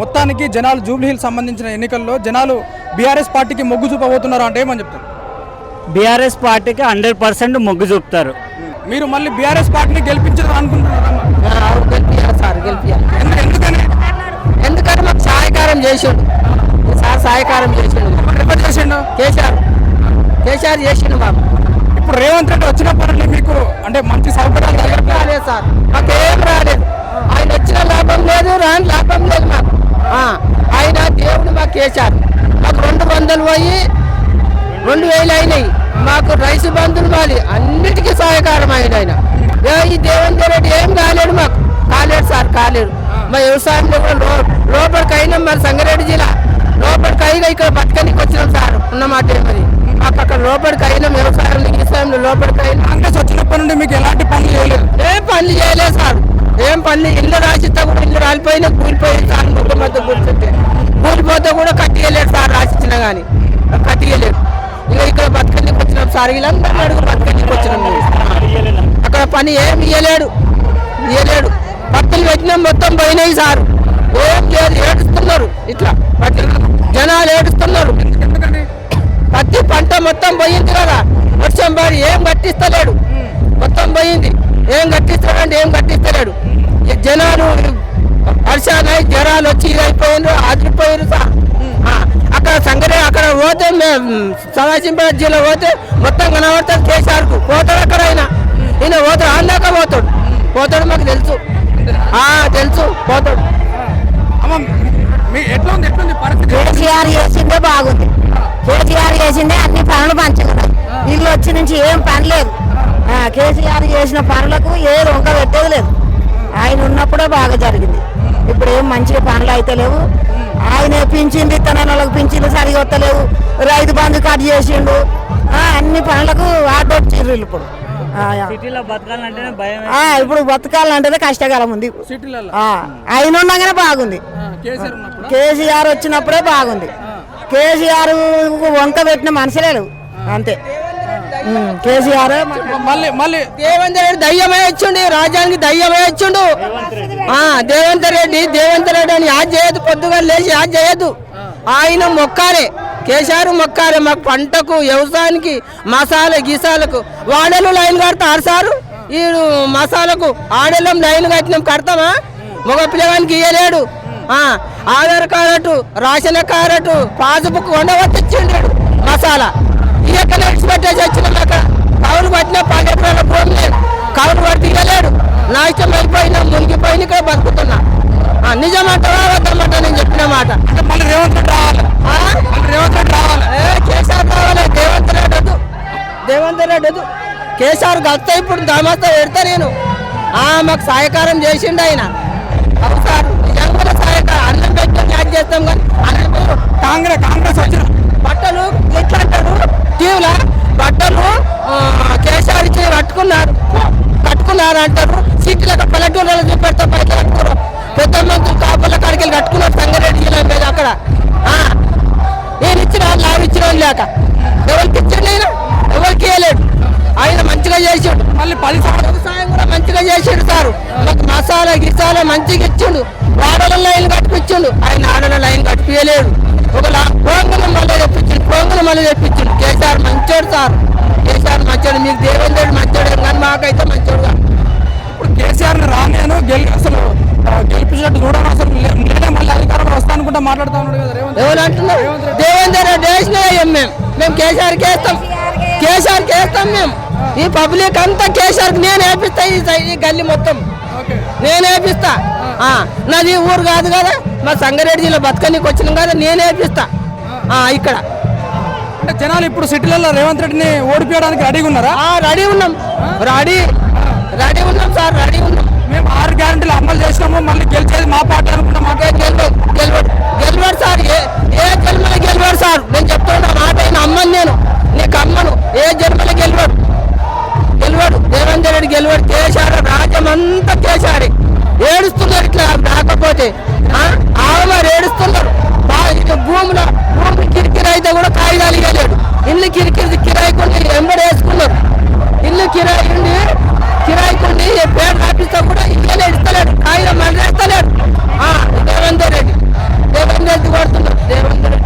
మొత్తానికి జనాలు Jubilee hill సంబంధించిన ఎన్నికల్లో జనాలు బీఆర్ఎస్ పార్టీకి మొగ్గు చూపబోతున్నారు అంటే ఏమని చెప్తారు? బీఆర్ఎస్ పార్టీకి హండ్రెడ్ పర్సెంట్ మొగ్గు చూపుతారు. మీరు మళ్ళీ బీఆర్ఎస్ పార్టీని గెలిపించారు ఎందుకని? ఎందుకంటే మాకు సహాయకారం చేసిండు? సార్ సహాయకారం చేసిండు ఎవరు చేసిండు? కేసీఆర్. కేసీఆర్ చేసిండు మాకు. ఇప్పుడు రేవంత్ రెడ్డి వచ్చినప్పటి మీకు అంటే మంచి సౌకర్యాలు? రాలేదు సార్ మాకు ఏం రాలేదు. ఆయన వచ్చిన లాభం లేదు రాని లాభం లేదు మాకు. ఆయన దేవుడు మాకు కేసీఆర్ మాకు రెండు వందలు పోయి రెండు వేలు అయినాయి. మాకు రైతు బంధులు వాలి అన్నిటికీ సహాయకారం ఆయన. ఆయన ఈ దేవేంద్ర రెడ్డి ఏం కాలేడు మాకు. కాలేడు సార్ కాలేడు మా వ్యవసాయంలో కూడా లో లోపలికి అయినాం మరి సంగారెడ్డి జిల్లా. లోపలికి అయినా ఇక్కడ బతకనికి వచ్చినాం సార్. ఉన్నమాట మరి? మాకు అక్కడ లోపలికి అయినాం వ్యవసాయంలో వ్యవసాయంలో లోపలికి అయినా. కాంగ్రెస్ వచ్చినప్పటి నుండి మీకు ఎలాంటి పనులు చేయలేదు? ఏం పనులు చేయలేదు సార్. ఏం పనులు? ఇల్లు రాసిస్తా కూడా ఇల్లు రాలిపోయినా కూలిపోయింది సార్. మధ్య కూర్చుంటే. కూలిపోతే కూడా కట్టియలేడు సార్ రాసిచ్చిన కానీ కట్టియలేడు ఇక ఇక్కడ బతకనికి వచ్చినాం సార్. వీళ్ళందరినీ అడుగు బతకనికి వచ్చినాం. అక్కడ పని ఏం ఇయ్యలేడు. ఇయ్యలేడు. బట్టలు పెట్టినాం మొత్తం పోయినాయి సార్. ఏం లేదు ఏడుస్తున్నారు. ఇట్లా జనాలు ఏడుస్తున్నారు. పత్తి పంట మొత్తం పోయింది కదా. వర్షం పడి ఏం కట్టిస్తలేడు. మొత్తం పోయింది. ఏం కట్టిస్తాడంటే ఏం కట్టిస్తలేడు. జనాలు వర్షాలు జ్వరాలు వచ్చి ఇదైపోయినారు ఆదిరిపోయారు సార్ ఆ, అక్కడ సంగరే అక్కడ పోతే మేము సదాశింపేట జిల్లా పోతే మొత్తం కనబడతాడు కేసీఆర్కు. పోతాడు అక్కడ ఆయన. ఈయన పోతాడు ఆందాక పోతాడు. పోతాడు మాకు తెలుసు. ఆ, తెలుసు పోతాడు. కేసీఆర్ చేసిందే బాగుంది. కేసీఆర్ చేసిందే అన్ని పనులు పంచగలరు వీళ్ళు వచ్చి నుంచి ఏం పని లేదు. కేసీఆర్ చేసిన పనులకు ఏ రొంక పెట్టేది లేదు. ఆయన ఉన్నప్పుడే బాగా జరిగింది. ఇప్పుడు ఏం మంచిగా పనులు అయితే లేవు. ఆయన పింఛింది తన వాళ్ళకి పింఛన్లు సరిగా వస్తలేవు. రైతు బంధు కట్ చేసిండు. ఆ, అన్ని పనులకు ఆటొచ్చిర్రు ఇప్పుడు. ఆ, సిటీలో బతకాలంటేనే భయం ఆ, ఇప్పుడు బతకాలంటేనే కష్టకాలం ఉంది. ఆయన ఉండగానే బాగుంది. కేసీఆర్ వచ్చినప్పుడే బాగుంది. కేసీఆర్ వంక పెట్టిన మనుషులే అంతే. కేసీఆర్ మళ్ళీ మళ్ళీ. రెడ్డి దయ్యమే ఇచ్చిండు రాజ్యానికి దయ్యమే ఇచ్చిండు ఆ దేవేంద్ర రెడ్డి దేవేంద్ర రెడ్డి అని యాద్ చేయదు పొద్దుగా లేచి యాద్ చేయదు ఆయన మొక్కారే కేసీఆర్ మొక్కారే మాకు పంటకు వ్యవసాయానికి మసాలా గీసాలకు. వాడలు లైన్ కడతారు సారు? ఈ మసాలకు ఆడలం లైన్ కట్టినాం కడతామా? మగ పిల్లగానికి ఇయ్యలేడు. ఆ, Aadhaar card ration card passbook ఉండవచ్చిండు మసాలా. ఈ ఎక్కడ పెట్టేసి వచ్చినాం అక్కడ కౌలు పట్టిన పది ఎకరాల భూమి లేదు. కౌలు పట్టి ఇవ్వలేడు నా ఇష్టం అయిపోయినా మునిగిపోయిన ఇక్కడ బతుకుతున్నా. ఆ, నిజమంటావా వద్దమంటా నేను చెప్పిన మాట? మళ్ళీ రేవంత్ రెడ్డి రావాలి. రేవంత్ రెడ్డి రావాలి. ఏ, కేసీఆర్ రావాలి. దేవంత్ రెడ్డి వద్దు. దేవంత్ రెడ్డి వద్దు. కేసీఆర్ గత్త ఇప్పుడు దామస్తా పెడతా నేను. ఆ మాకు సహాయకారం చేసిండు ఆయన. అవును సార్ నిజంగా సహాయకారం అన్నం యాడ్ చేస్తాం కానీ అన్నం కాంగ్రెస్ కాంగ్రెస్ వచ్చిన టీవీలో బట్టలు ఆ, ఇచ్చి కట్టుకున్నారు కట్టుకున్నారు అంటారు. సిటీలో పల్లెటూరు చూపెడతా బయట కట్టుకోరు పెద్ద మంత్రులు కాపుల కాడికి కట్టుకున్నారు సంగారెడ్డి జిల్లా మీద అక్కడ. ఆ, నేను ఇచ్చిన లాభ ఇచ్చిన లేక. ఎవరికి ఇచ్చాడు ఆయన ఎవరికి ఇవ్వలేడు ఆయన మంచిగా చేసాడు మళ్ళీ పది సంవత్సరాలు వ్యవసాయం కూడా మంచిగా చేసాడు సారు. మాకు మసాలా గిసాలా మంచిగా ఇచ్చిండు. వాడల లైన్ కట్టిపించిండు ఆయన ఆడల లైన్ కట్టిపించలేడు మళ్ళీ తెప్పించిండు. కేసీఆర్ మంచోడు సార్. కేసీఆర్ మంచోడు. మీకు దేవేంద్రుడు మంచోడు కానీ మాకైతే మంచోడు కాదు. ఇప్పుడు కేసీఆర్ని రానేను గెలి అసలు ఆ, గెలిపించినట్టు చూడడం అసలు నేనే మళ్ళీ అధికారం వస్తా అనుకుంటా మాట్లాడుతా ఉన్నాడు కదా రేవంత్ ఎవరు అంటున్నారు? దేవేందర్ రెడ్డి వేసిన వేయం మేము? మేము కేసీఆర్ వేస్తాం. కేసీఆర్ వేస్తాం. మేము. ఈ పబ్లిక్ అంతా కేసీఆర్ నేను వేపిస్తా ఈ గల్లీ మొత్తం. నేను వేపిస్తా. ఆ, నాది ఊరు కాదు కదా. మా సంగారెడ్డి జిల్లా బతకనికి వచ్చినాం కదా నేను వేపిస్తా. ఆ, ఇక్కడ. అంటే జనాలు ఇప్పుడు సిటీలలో రేవంత్ రెడ్డిని ఓడిపోయడానికి రెడీగా ఉన్నారా? రెడీ ఉన్నాం. రెడీ. రెడీ ఉన్నాం సార్ రెడీ ఉన్నాం. మేము ఆరు గ్యారంటీలు అమలు చేసినాము మళ్ళీ గెలిచేది మా పార్టీ అనుకుంటా మాకే గెలవడు గెలవడు. గెలవాడు సార్ ఏ ఏ జన్మలో గెలవాడు సార్? నేను చెప్తున్నా మాట అయిన అమ్మను నేను. నీకు అమ్మను. ఏ జన్మలో గెలవాడు? గెలవాడు. దేవేంద్ర రెడ్డి గెలవాడు. కేశాడు రాజ్యం అంతా కేశాడే ఏడుస్తున్నారు ఇట్లా రాకపోతే? ఆమె ఏడుస్తున్నారు. భూమిలో భూమి కిరికిరి అయితే కూడా కాగితాలు ఇవ్వలేడు. ఇల్లు కిరికిరి కిరాయి కొన్ని ఎంబడి వేసుకున్నారు ఇల్లు కిరాయి ఉండి కిరాయి కొన్ని పేరు రాపిస్తా కూడా ఇవ్వలే ఇస్తలేడు. కాగితం మండలేస్తలేడు రేవంత్ రెడ్డి. రేవంత్ రెడ్డి కొడుతున్నారు రేవంత్ రెడ్డి